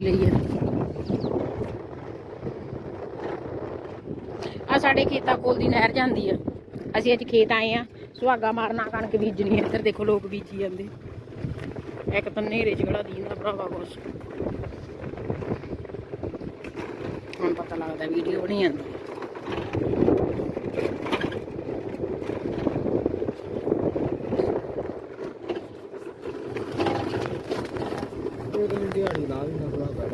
ਲਈ ਆ ਸਾਡੇ ਖੇਤਾਂ ਕੋਲ ਦੀ ਨਹਿਰ ਜਾਂਦੀ ਆ। ਅਸੀਂ ਅੱਜ ਖੇਤ ਆਏ ਆ, ਸੁਹਾਗਾ ਮਾਰਨਾ ਕਣਕ ਬੀਜਣੀ ਇੱਧਰ ਦੇਖੋ ਲੋਕ ਬੀਜੀ ਜਾਂਦੇ। ਇੱਕ ਤਾਂ ਨੇਰੇ ਚ ਕਿਹੜਾ ਦੀਂਦਾ ਭਰਾਵਾ ਕੁਛ। ਹੁਣ ਪਤਾ ਲੱਗਦਾ ਵੀਡੀਓ ਬਣੀ ਜਾਂਦੀ ਉਹ ਤਾਂ ਦਿਹਾੜੀ ਲਾ ਵੀ ਨਾ ਬੜਾ ਕਰ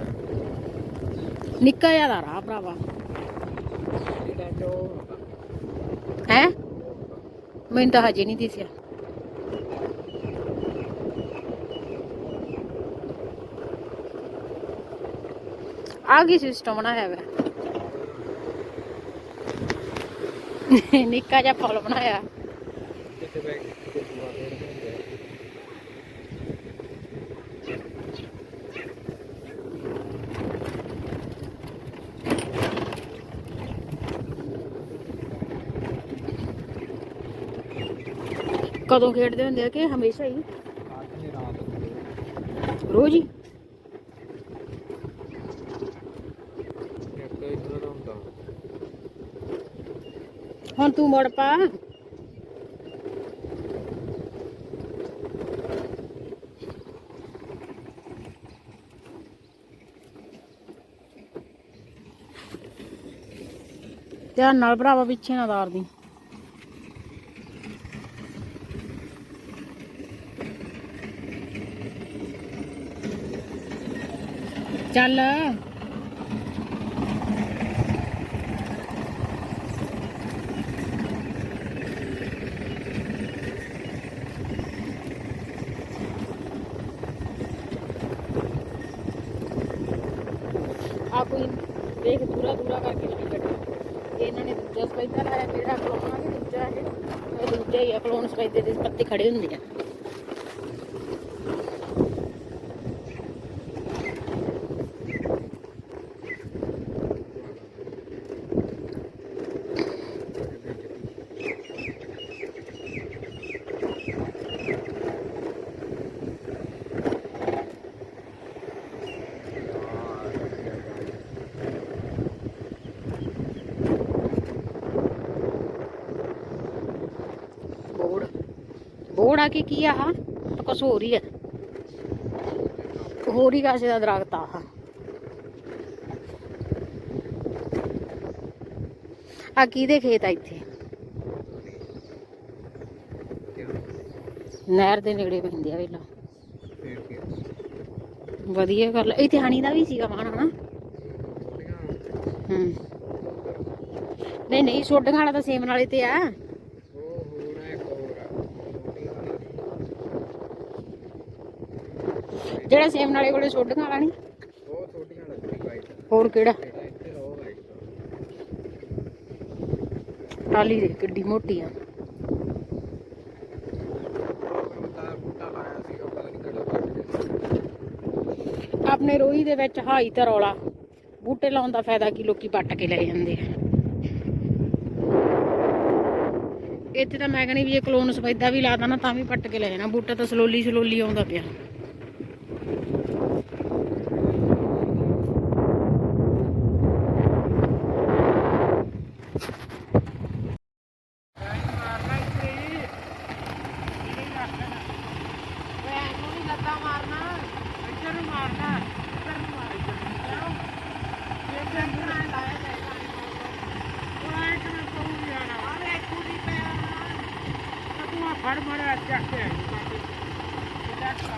ਨਿੱਕਾ ਜਿਹਾ ਦਾ ਰਾਹ ਭਰਾਵਾ। ਇਹਦਾ ਜੋ ਹੈ? ਮੈਨੂੰ ਤਾਂ ਹਜੇ ਨਹੀਂ ਦਿਸਿਆ। ਆ ਕੀ ਸਿਸਟਮ ਬਣਾਇਆ ਹੋਇਆ? ਨਿੱਕਾ ਜਿਹਾ ਫੁੱਲ ਬਣਾਇਆ ਕਿਤੇ ਬੈ ਕੇ ਦੁਆ ਰੋੜ ਹੁੰਦੇ ਕਦੋਂ ਖੇਡਦੇ ਹੁੰਦੇ ਆ ਕਿ ਹਮੇਸ਼ਾ ਹੀ? ਅੱਜ ਨੇ ਰੋਜ਼ ਹੀ? ਹੁਣ ਤੂੰ ਮੁੜ ਪਾ। ਧਿਆਨ ਨਾਲ ਭਰਾਵਾ, ਪਿੱਛੇ ਨਾ ਤਾਰਦੀ ਚੱਲ ਆ ਕੋਈ ਦੇਖ ਦੂਰਾ ਦੂਰਾ ਕਰਕੇ ਨਹੀਂ ਕੱਢਿਆ ਇਹ ਇਹਨਾਂ ਨੇ ਦੂਜਾ ਸਪੈਦਾ ਲਾਇਆ ਜਿਹੜਾ ਕਲੋਨਾ ਵੀ ਦੂਜਾ ਇਹ ਇਹ ਦੂਜਾ ਹੀ ਆ ਕਲੋਨ ਸਪੈਦੇ ਦੇ ਪੱਤੇ ਖੜੇ ਹੁੰਦੇ ਆ ਕੇ ਕੀ ਆਹ? ਕੁਛ ਹੋਰ ਹੀ ਆ। ਹੋਰ ਹੀ ਕਾਸੇ ਦਾ ਦਰਖਤ ਆਹ। ਆ ਕਿਹਦੇ ਖੇਤ ਆ ਇੱਥੇ? ਨਹਿਰ ਦੇ ਨੇੜੇ ਪੈਂਦੇ ਆ ਵੇਲਾ ਵਧੀਆ ਗੱਲ ਇੱਥੇ ਹਣੀ ਦਾ ਵੀ ਸੀਗਾ ਮਾਣ ਹਨਾ? ਹੂੰ। ਨਹੀਂ ਨਹੀਂ ਛੋਡੀਆਂ ਵਾਲਾ ਤਾਂ ਸੇਮ ਨਾਲੇ ਤੇ ਆ ਉਹ ਹੋਰ ਹੈ ਇੱਕ ਹੋਰ ਆ ਛੋਟੀਆਂ ਵਾਲੀ। ਜਿਹੜਾ ਸੇਮ ਨਾਲੇ ਕੋਲੇ ਛੋਡੀਆਂ ਵਾਲਾ ਨਹੀਂ ਉਹ ਛੋਟੀਆਂ ਲੱਗਦੀ ਵਾਈਟ ਹੋਰ ਕਿਹੜਾ? ਜਿਹੜਾ ਟਾਲੀ ਦੇ, ਕਿੱਡੀ ਮੋਟੀ ਆ। ਤਾਂ ਆਪਣੇ ਰੋਈ ਦੇ ਵਿੱਚ ਹਾਈ ਤੇ ਰੌਲਾ। ਬੂਟੇ ਲਾਉਣ ਦਾ ਫਾਇਦਾ ਕੀ? ਲੋਕੀ ਪੱਟ ਕੇ ਲੈ ਜਾਂਦੇ ਆ। ਇੱਥੇ ਤਾਂ ਮੈਂ ਕਹਿੰਦੀ ਵੀ ਇਹ ਕਲੋਨ ਸਫੈਦਾ ਵੀ ਲਾਦਾ ਨਾ ਤਾਂ ਵੀ ਪੱਟ ਕੇ ਲੈ ਜਾਣਾ। ਬੂਟਾ ਤਾਂ ਸਲੋਲੀ ਸਲੋਲੀ ਆਉਂਦਾ ਪਿਆ।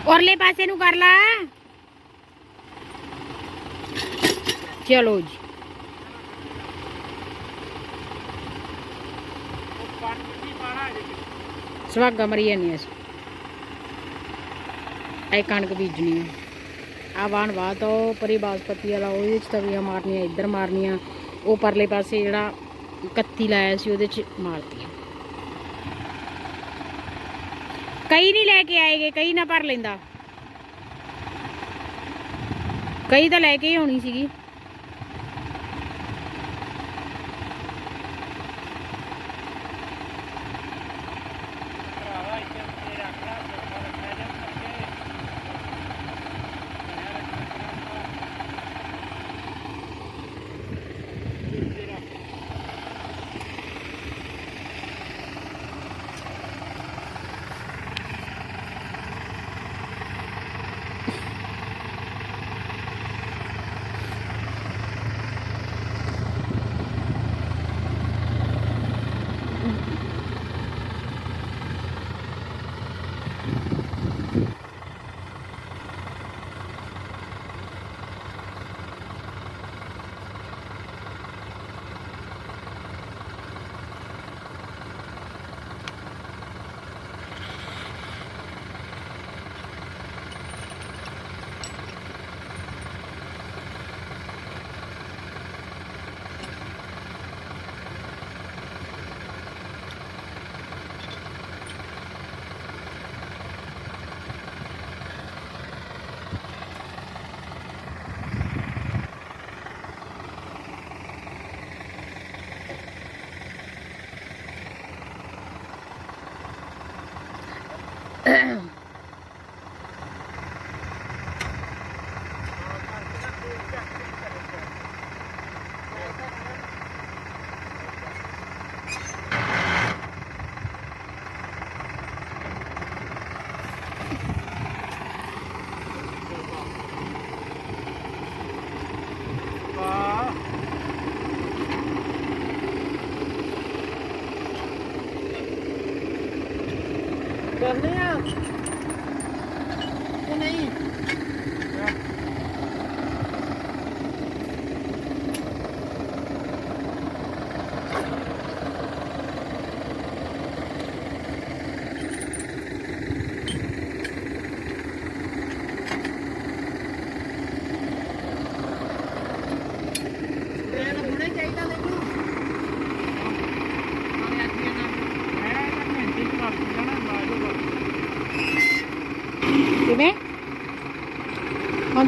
ਔਰਲੇ ਪਾਸੇ ਨੂੰ ਕਰ ਲਾ। ਚਲੋ ਜੀ। ਸਵਾਗਾ ਮਰੀ ਜਾਨੀ ਅਸੀਂ। ਇਹ ਕਣਕ ਬੀਜਣੀ ਆ। ਆ ਵਾਣ ਬਾਤ ਉਹ ਪਰੀ ਬਾਸਪਤੀ ਵਾਲਾ ਉਹਦੇ ਚ ਤਵੀਆਂ ਮਾਰਨੀਆਂ, ਇੱਧਰ ਮਾਰਨੀਆਂ। ਉਹ ਪਰਲੇ ਪਾਸੇ ਜਿਹੜਾ ਕੱਤੀ ਲਾਇਆ ਸੀ, ਉਹਦੇ ਚ ਮਾਰਤੀਆਂ। ਕਈ ਨਹੀਂ ਲੈ ਕੇ ਆਏਗੇ, ਕਈ ਨਾ ਭਰ ਲੈਂਦਾ। ਕਈ ਤਾਂ ਲੈ ਕੇ ਹੀ ਹੋਣੀ ਸੀਗੀ।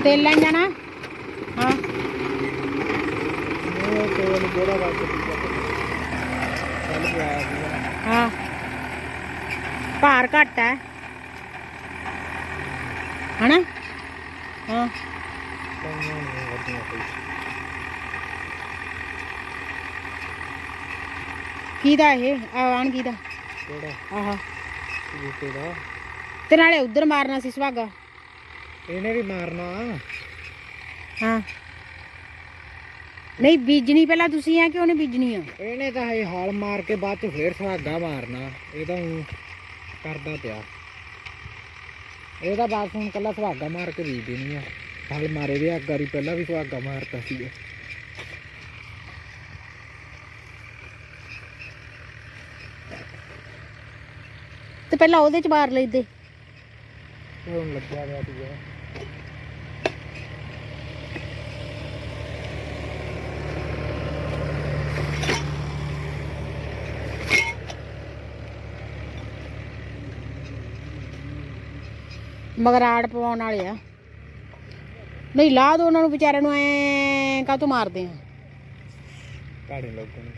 ਤੇਲ ਲੈਣ ਜਾਣਾ? ਹਾਂ। ਭਾਰ ਘੱਟ ਹੈ। ਹਨਾ? ਹਾਂ। ਕਿਹਦਾ ਇਹ? ਆਵਾਨ ਕਿਹਦਾ ਕਿਹੜਾ? ਆਹਾ। ਤੇ ਨਾਲੇ ਉਧਰ ਮਾਰਨਾ ਸੀ ਸੁਹਾਗਾ। ਇਹਨੇ ਵੀ ਮਾਰਨਾ। ਹਾਂ। ਨਹੀਂ ਬੀਜਣੀ ਪਹਿਲਾਂ ਤੁਸੀਂ ਆ ਕਿ ਉਹਨੇ ਬੀਜਣੀ ਆ? ਇਹਨੇ ਤਾਂ ਇਹ ਹਾਲ ਮਾਰ ਕੇ ਬਾਅਦ ਚ ਫੇਰ ਸੁਹਾਗਾ ਮਾਰਨਾ। ਇਹ ਤਾਂ ਊਂ ਕਰਦਾ ਪਿਆ। ਇਹ ਤਾਂ ਬਾਤ ਹੁਣ ਕੱਲਾ ਸੁਹਾਗਾ ਮਾਰ ਕੇ ਬੀਜ ਦੇਣੀ ਆ। ਹਲ ਮਾਰੇ ਦੇ ਅੱਗਾਰੀ ਪਹਿਲਾਂ ਵੀ ਸੁਹਾਗਾ ਮਾਰਤਾ ਸੀਗਾ ਤੇ ਪਹਿਲਾਂ ਉਹਦੇ ਚ ਮਾਰ ਲੈਂਦੇ ਹੁਣ ਲੱਗਿਆ ਗਿਆ ਸੀਗਾ। ਮਗਰ ਆੜ ਪਵਾਉਣ ਵਾਲੇ ਆ। ਨਹੀਂ ਲਾ ਦੋ ਉਹਨਾਂ ਨੂੰ ਵਿਚਾਰਿਆਂ ਨੂੰ ਐ ਕਾਹ ਤੋਂ ਮਾਰਦੇ ਆ? ਕਾੜੇ ਲੱਗਣ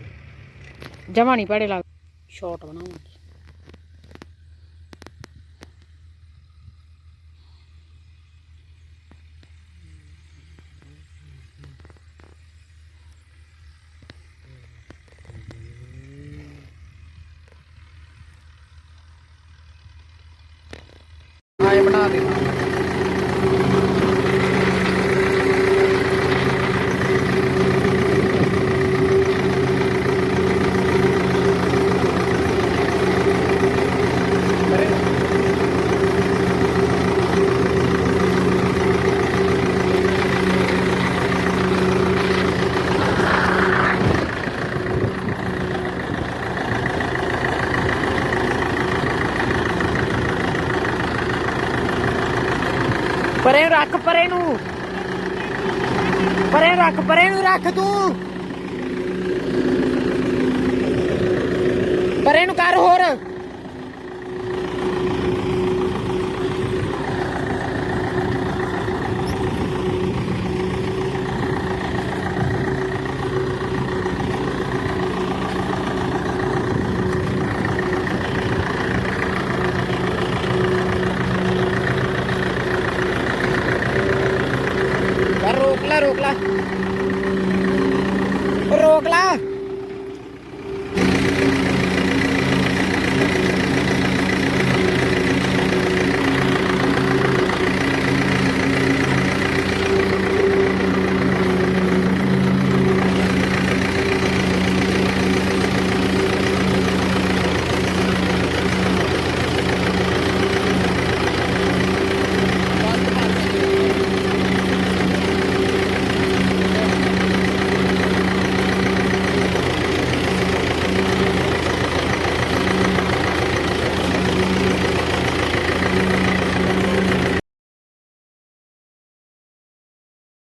ਜਮਾ ਨਹੀਂ ਪੜੇ ਲੱਗ ਸ਼ਾਰਟ ਬਣਾਉਂਗੀ। ਬਣਾ ਦੇ ਪਰੇ ਰੱਖ ਪਰੇ ਨੂੰ। ਪਰੇ ਰੱਖ ਪਰੇ ਨੂੰ ਰੱਖ ਤੂੰ। ਪਰੇ ਨੂੰ ਕਰ ਹੋਰ।